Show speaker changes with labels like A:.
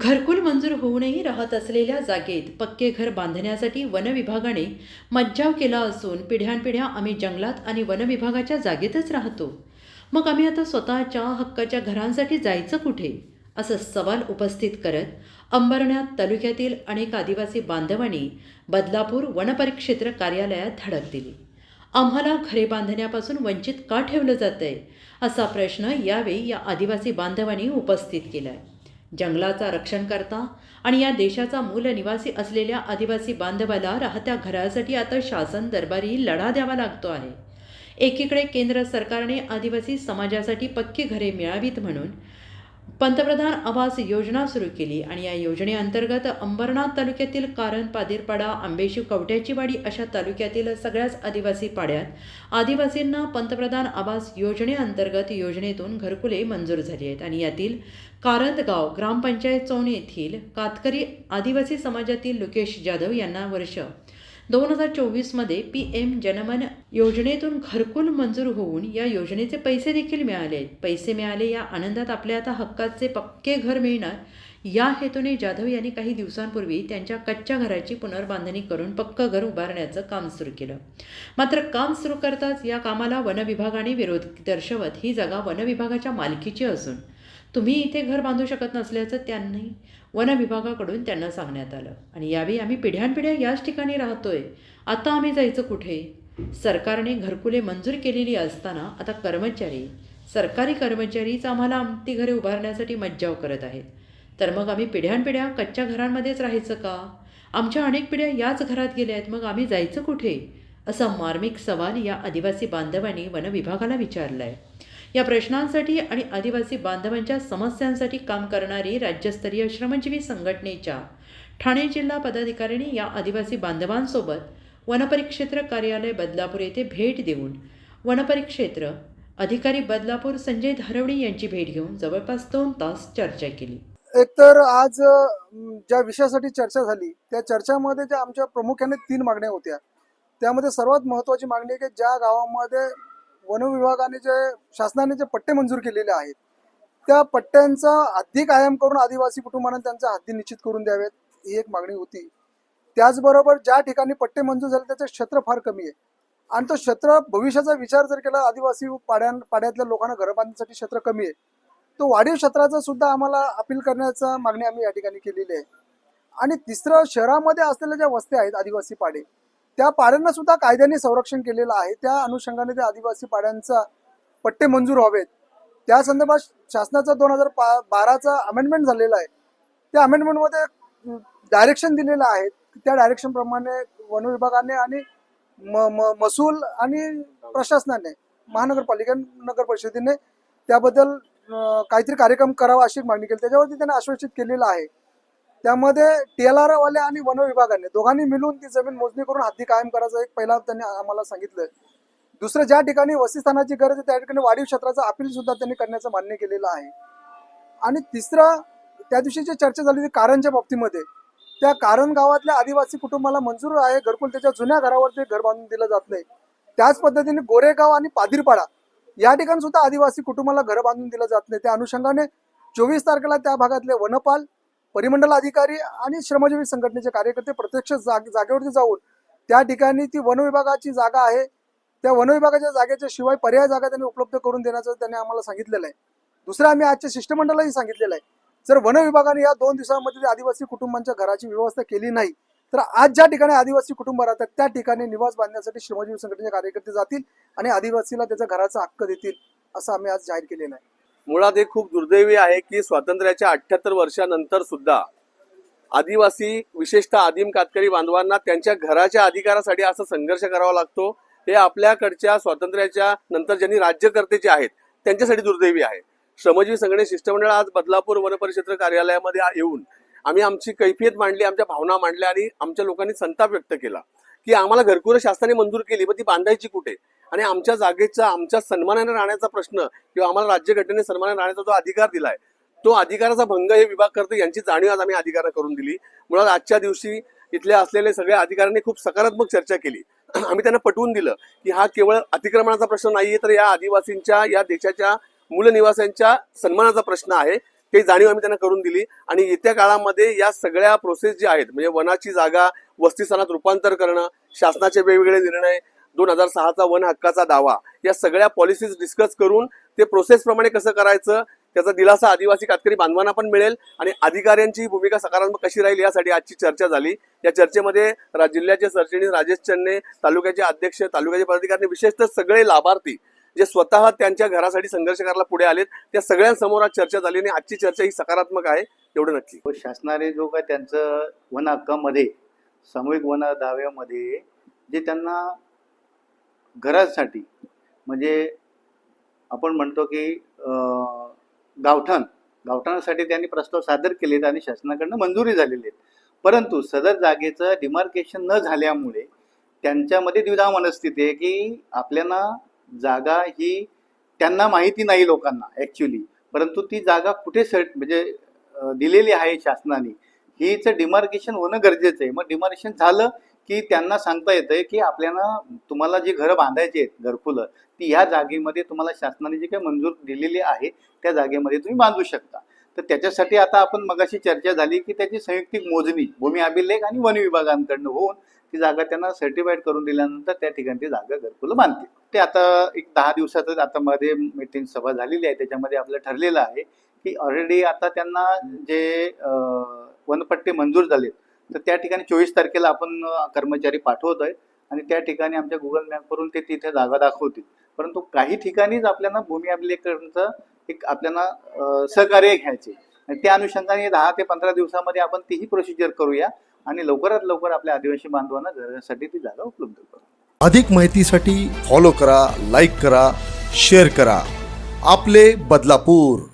A: घरकुल मंजूर होऊनही राहत असलेल्या जागेत पक्के घर बांधण्यासाठी वनविभागाने मज्जाव केला असून पिढ्यानपिढ्या आम्ही जंगलात आणि वनविभागाच्या जागेतच राहतो. मग आम्ही आता स्वतःच्या हक्काच्या घरांसाठी जायचं कुठे? असं सवाल उपस्थित करत अंबरनाथ तालुक्यातील अनेक आदिवासी बांधवांनी बदलापूर वनपरिक्षेत्र कार्यालयात धडक दिली. आम्हाला घरे बांधण्यापासून वंचित का ठेवलं जातं आहे असा प्रश्न यावेळी या आदिवासी बांधवांनी उपस्थित केला आहे जंगलाचा रक्षणकर्ता आणि या देशाचा मूल निवासी असलेल्या आदिवासी बांधवाला राहत्या घरासाठी आता शासन दरबारी लढा द्यावा लागतो आहे. एकीकडे केंद्र सरकारने आदिवासी समाजासाठी पक्की घरे मिळावीत म्हणून पंतप्रधान आवास योजना सुरू केली आणि या योजनेअंतर्गत अंबरनाथ तालुक्यातील कारण पादिरपाडा आंबेशी कवट्याची वाडी अशा तालुक्यातील सगळ्याच आदिवासी पाड्यात आदिवासींना पंतप्रधान आवास योजनेअंतर्गत योजनेतून घरकुले मंजूर झाली आहेत. आणि यातील कारंदगाव ग्रामपंचायत चौणी येथील कातकरी आदिवासी समाजातील लोकेश जाधव यांना वर्ष दोन हजार चोवीसमध्ये पी एम जनमन योजनेतून घरकुल मंजूर होऊन या योजनेचे पैसे देखील मिळाले आहेत. पैसे मिळाले या आनंदात आपल्या आता हक्काचे पक्के घर मिळणार. या हेतूने जाधव यांनी काही दिवसांपूर्वी त्यांच्या कच्च्या घराची पुनर्बांधणी करून पक्क घर उभारण्याचं काम सुरू केलं. मात्र काम सुरू करताच या कामाला वनविभागाने विरोध दर्शवत ही जागा वनविभागाच्या मालकीची असून तुम्ही इथे घर बांधू शकत नसल्याचं त्यांनी वन विभागाकडून त्यांना सांगण्यात आलं. आणि यावेळी आम्ही पिढ्यानपिढ्या याच ठिकाणी राहतोय. आता आम्ही जायचं कुठे? सरकारने घरकुले मंजूर केलेली असताना आता कर्मचारी सरकारी कर्मचारीच आम्हाला आमती घरे उभारण्यासाठी मज्जाव करत आहेत. तर मग आम्ही पिढ्यानपिढ्या कच्च्या घरांमध्येच राहायचं का? आमच्या अनेक पिढ्या याच घरात गेल्या आहेत. मग आम्ही जायचं कुठे? असा मार्मिक सवाल या आदिवासी बांधवांनी वन विभागाला विचारला आहे या प्रश्नांसाठी आणि आदिवासी बांधवांच्या समस्यांसाठी काम करणारी राज्यस्तरीय श्रमजीवी संघटनेच्या ठाणे जिल्हा पदाधिकाऱ्यांनी या आदिवासी बांधवांसोबत वनपरिक्षेत्र कार्यालय बदलापूर येथे भेट देऊन वनपरिक्षेत्र अधिकारी बदलापूर संजय धारवणी यांची भेट घेऊन जवळपास दोन तास चर्चा केली.
B: एकतर आज ज्या विषयासाठी चर्चा झाली त्या चर्चामध्ये ज्या आमच्या प्रामुख्याने तीन मागण्या होत्या. त्यामध्ये सर्वात महत्त्वाची मागणी आहे की ज्या गावामध्ये वन विभागाने जे शासनाने जे पट्टे मंजूर केलेले आहेत त्या पट्ट्यांचा हद्दी कायम करून आदिवासी कुटुंबांना त्यांचा हद्दी निश्चित करून द्यावेत ही एक मागणी होती. त्याचबरोबर ज्या ठिकाणी पट्टे मंजूर झाले त्याचं क्षेत्र फार कमी आहे. आणि तो क्षेत्र भविष्याचा विचार जर केला आदिवासी पाड्यां पाड्यातल्या लोकांना घरं बांधण्यासाठी क्षेत्र कमी आहे तो वाढीव क्षेत्राचा सुद्धा आम्हाला अपील करण्याचा मागणी आम्ही या ठिकाणी केलेली आहे. आणि तिसरं शहरामध्ये असलेल्या ज्या वस्त्या आहेत आदिवासी पाडे त्या पाड्यांना सुद्धा कायद्याने संरक्षण केलेलं आहे. त्या अनुषंगाने त्या आदिवासी पाड्यांचा पट्टे मंजूर व्हावेत. त्या संदर्भात शासनाचा दोन हजार पा बाराचा अमेंडमेंट झालेला आहे. त्या अमेंडमेंटमध्ये डायरेक्शन दिलेलं आहे. त्या डायरेक्शन प्रमाणे वन विभागाने आणि म म महसूल आणि प्रशासनाने महानगरपालिका नगर परिषदेने त्याबद्दल काहीतरी कार्यक्रम करावा अशी मागणी केली. त्याच्यावरती त्यांनी आश्वासित केलेलं आहे. त्यामध्ये टीएलआरवाले आणि वन विभागाने दोघांनी मिळून ती जमीन मोजणी करून हद्दी कायम करायचं एक पहिला त्यांनी आम्हाला सांगितलं दुसरं ज्या ठिकाणी वसतिस्थानाची गरज आहे त्या ठिकाणी वाढीव क्षेत्राचं अपील सुद्धा त्यांनी करण्याचं मान्य केलेलं आहे. आणि तिसरं त्या दिवशी जी चर्चा झाली ती कारणच्या बाबतीमध्ये त्या कारण गावातल्या आदिवासी कुटुंबाला मंजूर आहे घरकुल त्याच्या जुन्या घरावरती घर बांधून दिलं जात नाही. त्याच पद्धतीने गोरेगाव आणि पादिरपाडा या ठिकाणी सुद्धा आदिवासी कुटुंबाला घर बांधून दिलं जात नाही. त्या अनुषंगाने चोवीस तारखेला त्या भागातले वनपाल परिमंडल अधिकारी आणि श्रमजीवी संघटनेचे कार्यकर्ते प्रत्यक्ष जाग जागेवरती जाऊन त्या ठिकाणी ती वन विभागाची जागा आहे. त्या वन विभागाच्या जागेच्या शिवाय पर्याय जागा त्यांनी उपलब्ध करून देण्याचं त्यांनी आम्हाला सांगितलेलं आहे. दुसरं आम्ही आजच्या शिष्टमंडळालाही सांगितलेलं आहे. जर वन विभागाने या दोन दिवसांमध्ये आदिवासी कुटुंबांच्या घराची व्यवस्था केली नाही तर आज ज्या ठिकाणी आदिवासी कुटुंब राहतात त्या ठिकाणी निवास बांधण्यासाठी श्रमजीवी संघटनेचे कार्यकर्ते जातील आणि आदिवासीला त्याच्या घराचा हक्क देतील असं आम्ही आज जाहीर केलेलं आहे.
C: मुळात हे खूप दुर्दैवी आहे की स्वातंत्र्याच्या अठ्याहत्तर वर्षानंतर सुद्धा आदिवासी विशेषतः आदिम कातकरी बांधवांना त्यांच्या घराच्या अधिकारासाठी असा संघर्ष करावा लागतो. हे आपल्याकडच्या स्वातंत्र्याच्या नंतर ज्यांनी राज्यकर्ते जे आहेत त्यांच्यासाठी दुर्दैवी आहे. श्रमजीवी संघटने शिष्टमंडळ आज बदलापूर वनपरिक्षेत्र कार्यालयामध्ये येऊन आम्ही आमची कैफियत मांडली आमच्या भावना मांडल्या आणि आमच्या लोकांनी संताप व्यक्त केला. की आम्हाला घरकुल शासनाने मंजूर केली पण ती बांधायची कुठे? आणि आमच्या जागेचा आमच्या सन्मानाने राहण्याचा प्रश्न किंवा आम्हाला राज्यघटनेने सन्मानाने राहण्याचा जो अधिकार दिलाय तो अधिकाराचा भंग हे विभाग करते. यांची जाणीव आज आम्ही अधिकार करून दिली. मुळात आजच्या दिवशी इथले असलेले सगळ्या अधिकाऱ्यांनी खूप सकारात्मक चर्चा केली. आम्ही त्यांना पटवून दिलं की हा केवळ अतिक्रमणाचा प्रश्न नाहीये तर या आदिवासींच्या या देशाच्या मूलनिवास्यांच्या सन्मानाचा प्रश्न आहे. काही जाणीव आम्ही त्यांना करून दिली. आणि येत्या काळामध्ये या सगळ्या प्रोसेस ज्या आहेत म्हणजे वनाची जागा वस्तीस्थानात रूपांतर करणं शासनाचे वेगवेगळे निर्णय दोन हजार सहाचा वन हक्काचा दावा या सगळ्या पॉलिसीज डिस्कस करून ते प्रोसेसप्रमाणे कसं करायचं त्याचा दिलासा आदिवासी कातकरी बांधवांना पण मिळेल आणि अधिकाऱ्यांची भूमिका सकारात्मक कशी राहील यासाठी आजची चर्चा झाली. या चर्चेमध्ये रा- जिल्ह्याचे सरचिटणीस राजेश चन्ने तालुक्याचे अध्यक्ष तालुक्याचे पदाधिकारी विशेषतः सगळे लाभार्थी जे स्वतः त्यांच्या घरासाठी संघर्ष करायला पुढे आलेत त्या सगळ्यांसमोर आज चर्चा झाली आणि आजची चर्चा ही सकारात्मक आहे एवढं नक्की.
D: शासनाने जो काय त्यांचं वन हक्कामध्ये सामूहिक वन दाव्यामध्ये जे त्यांना घरासाठी म्हणजे आपण म्हणतो की गावठाण गावठाणासाठी त्यांनी प्रस्ताव सादर केलेत आणि शासनाकडनं मंजुरी झालेली आहेत. परंतु सदर जागेचं डिमार्केशन न झाल्यामुळे त्यांच्यामध्ये द्विधा मनस्थिती आहे की आपल्याला जागा ही त्यांना माहिती नाही लोकांना ॲक्च्युली परंतु ती जागा कुठे सेट म्हणजे दिलेली आहे शासनाने हीचं डिमार्केशन होणं गरजेचं आहे. मग डिमार्केशन झालं की त्यांना सांगता येतंय की आपल्याला तुम्हाला जी घरं बांधायची आहेत घरकुलं ती ह्या जागेमध्ये तुम्हाला शासनाने जी काही मंजूर दिलेली आहे त्या जागेमध्ये तुम्ही बांधू शकता. तर त्याच्यासाठी आता आपण मगाशी चर्चा झाली की त्याची संयुक्तिक मोजणी भूमी अभिलेख आणि वन विभागांकडनं होऊन ती जागा त्यांना सर्टिफाईड करून दिल्यानंतर त्या ठिकाणी ती जागा घरकुलं बांधते ते आता एक दहा दिवसातच आता मध्ये मीटिंग सभा झालेली आहे. त्याच्यामध्ये आपलं ठरलेलं आहे की ऑलरेडी आता त्यांना जे वनपट्टे मंजूर झालेत तर त्या ठिकाणी चोवीस तारखेला आपण कर्मचारी पाठवत आहे आणि त्या ठिकाणी आमच्या गुगल मॅपवरून ते तिथे जागा दाखवतील. परंतु काही ठिकाणीच आपल्याला भूमी अभिलेखांचं एक आपल्याला सहकार्य घ्यायचे. आणि त्या अनुषंगाने दहा ते पंधरा दिवसामध्ये आपण तीही प्रोसिजर करूया आणि लवकरात लवकर आपल्या आदिवासी बांधवांना घरासाठी ती जागा उपलब्ध करू.
E: अधिक माहितीसाठी फॉलो करा लाईक करा शेअर करा. आपले बदलापूर.